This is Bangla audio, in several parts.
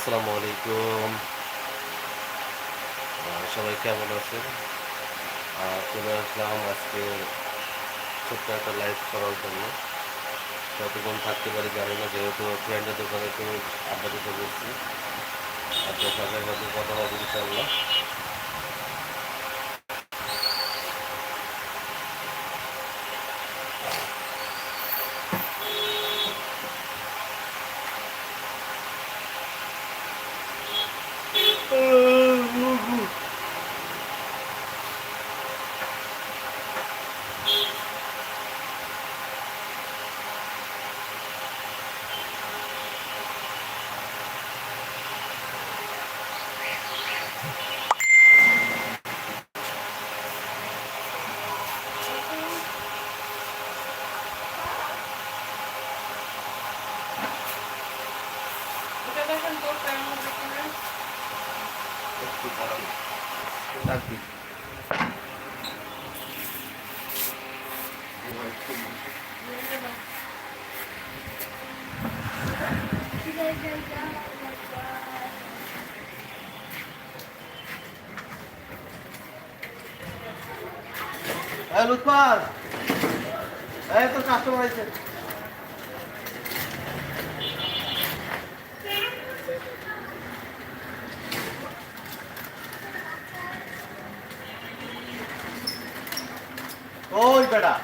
আসসালামু আলাইকুম। সবাই কেমন আছেন? চলে আসলাম আজকে ছোট্ট একটা লাইভ করার জন্য। কতক্ষণ থাকতে পারি জানি না, যেহেতু ফ্রেন্ডের দোকানে একটু আড্ডা দিতে বলছি সাথে হয়তো কথা হবে ইনশাল্লাহ এই লুৎফর, এই তোর কাস্টমার আছে। ওই বেটা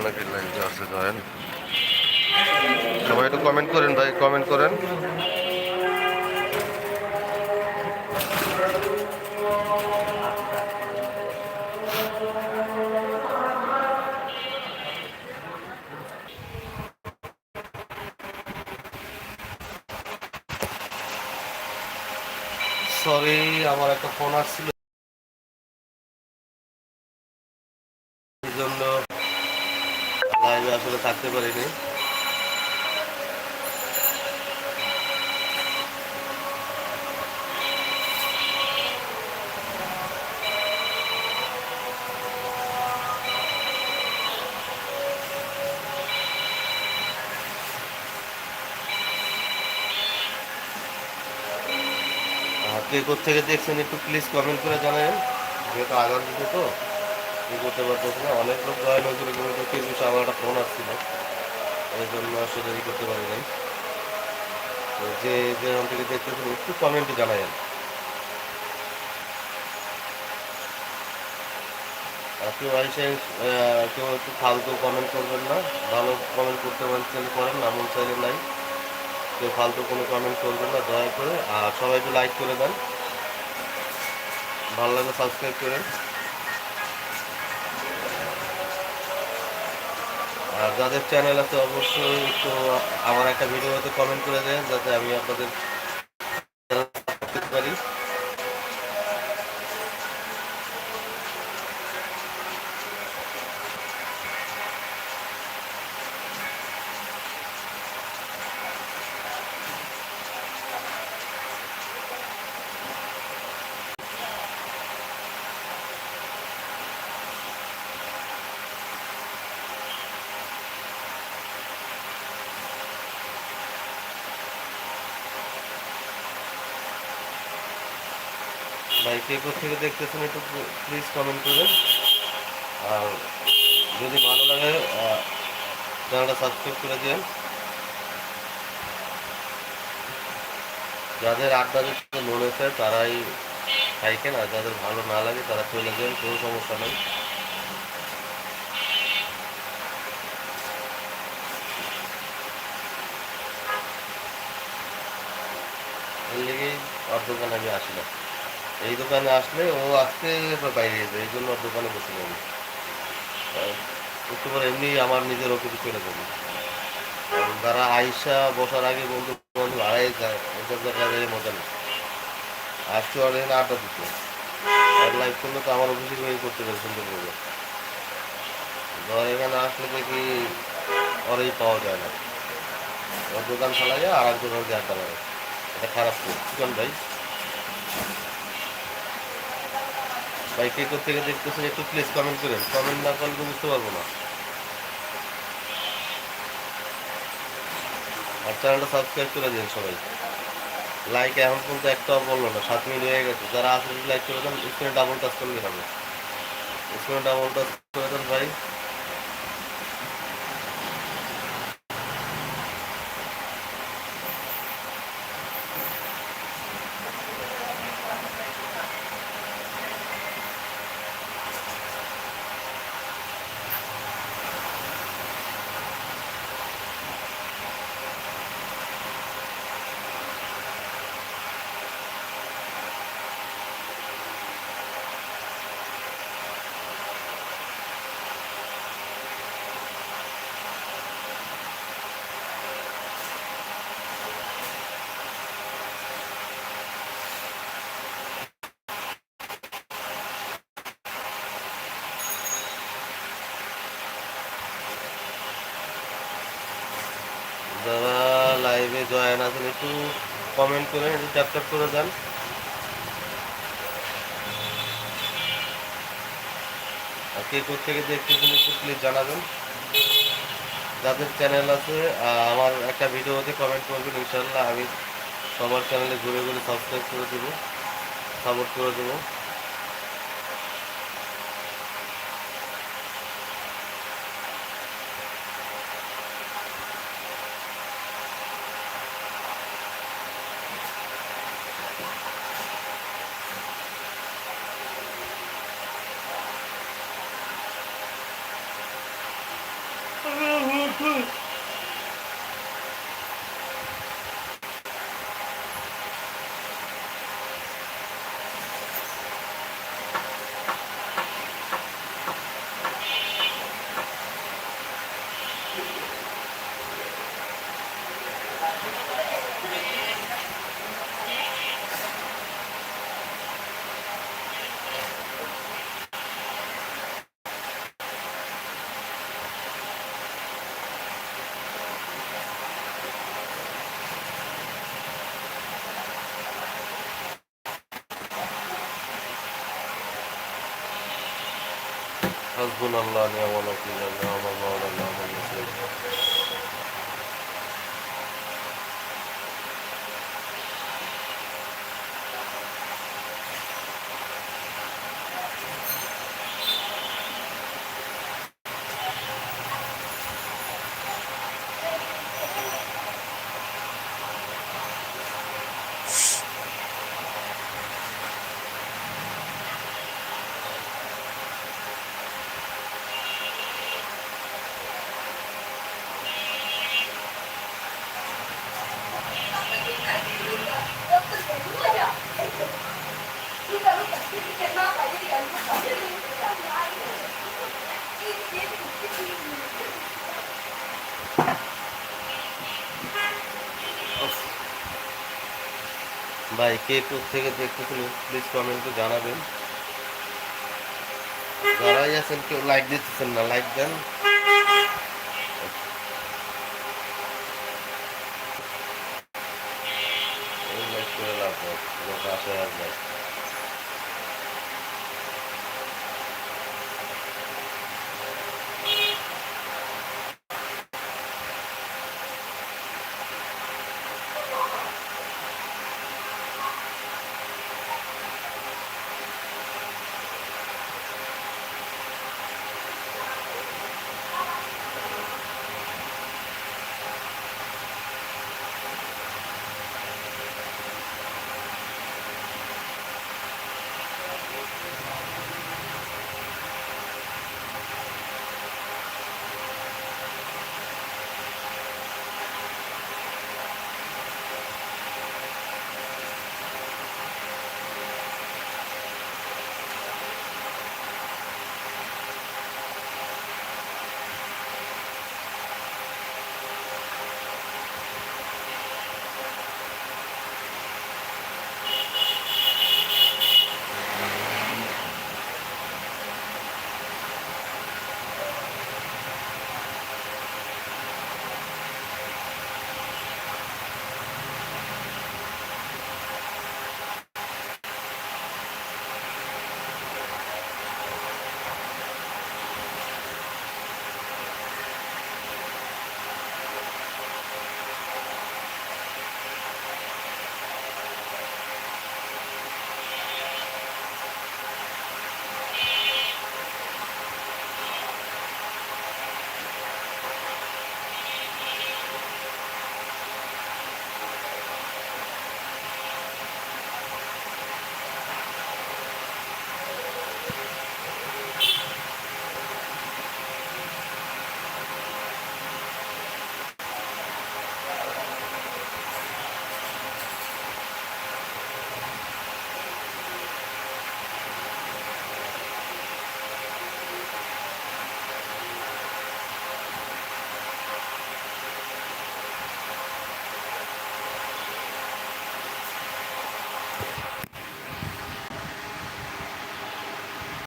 অনেকের লাইন আছে ধরেন সবাই একটু কমেন্ট করেন ভাই কমেন্ট করেন সরি আমার একটা ফোন আসছিল। জন্য লাইভে আসলে থাকতে পারিনি আর কে থেকে দেখছেন একটু প্লিজ কমেন্ট করে জানাবেন। যেহেতু আগার দিকে তো, কি করতে পারতেছি না। অনেক লোক জয়েন হয়েছিল কিন্তু কিছু আমার একটা ফোন আসছিল। এই জন্য আসলে ই করতে পারি নাই। তো যে যেরকম থেকে দেখতেছেন, একটু কমেন্টে জানাবেন। কেউ আইসে কেউ একটু ফালতু কমেন্ট করবেন না। ভালো কমেন্ট করতে চাইলে করেন মন চাইলে নাই। কেউ ফালতু কোনো কমেন্ট করবেন না, দয়া করে। আর সবাই একটু লাইক করে দেন। ভালো লাগলে সাবস্ক্রাইব করেন। আর যাদের চ্যানেল আছে, অবশ্যই একটু আমার একটা ভিডিওতে কমেন্ট করে দেন, যাতে আমি আপনাদের channel করতে পারি ভাই কে থেকে দেখতেছেন একটু প্লিজ কমেন্ট করবেন। আর যদি ভালো লাগে চ্যানেলটা সাবস্ক্রাইব করে দিন যাদের আড্ডা দিতে মনে হচ্ছে তারাই খাইকেন, আর যাদের ভালো না লাগে, তারা চলে যাবেন কোনো সমস্যা নেই। এর লেগেই দোকানে আমি আসি না। এই দোকানে আসলে ও আজকে বাইরে যাবে, এই জন্য দোকানে বসে যাবে একটু পরে এমনি আমার নিজের অফিসে চলে যাবে। তারা আইসা বসার আগে বন্ধু বন্ধু হারাই যায় ওদের জায়গায় মজা নেই ওর এখানে আড্ডা দিতে। আর লাইভ করলে তো আমার অফিসে গিয়ে করতে পারে সুন্দর করে ধর এখানে আসলে দেখি ওরই পাওয়া যায় না। ওর দোকান চালাই আর এক দোকান আড্ডা মারে। এটা খারাপ তো ভাই? ভাই কে থেকে দেখতেছেন একটু প্লিজ কমেন্ট করেন। কমেন্ট না করলে বুঝতে পারব না। আর চ্যানেলটা সাবস্ক্রাইব করে দিন সবাই। লাইক এখন পর্যন্ত একটাও বলল না, সাত মিনিট হয়ে গেছে। যারা আসলে লাইক করে দেন স্ক্রিনে ডাবল টাচ করলে হবে স্ক্রিনে ডাবল টাচ করে দেন ভাই। যারা লাইভে জয়েন আছেন, একটু কমেন্ট করেন একটু ট্যাপ ট্যাপ করে দেন। আর কে থেকে দেখতেছেন একটু প্লিজ জানাবেন। যাদের চ্যানেল আছে আমার একটা ভিডিওতে কমেন্ট করবেন ইনশাল্লাহ আমি সবার চ্যানেলে ঘুরে ঘুরে সাবস্ক্রাইব করে দেবো সাপোর্ট করে দেবো। حسبنا الله ونعم الوكيل نعم المولى نعم النصير ভাই, কে থেকে দেখতেছেন প্লিজ কমেন্টে জানাবেন। যারাই আছেন কেউ লাইক দিতেছেন না লাইক দেন। লাইক করে লাভ নাই, কোনো আশা আর নাই।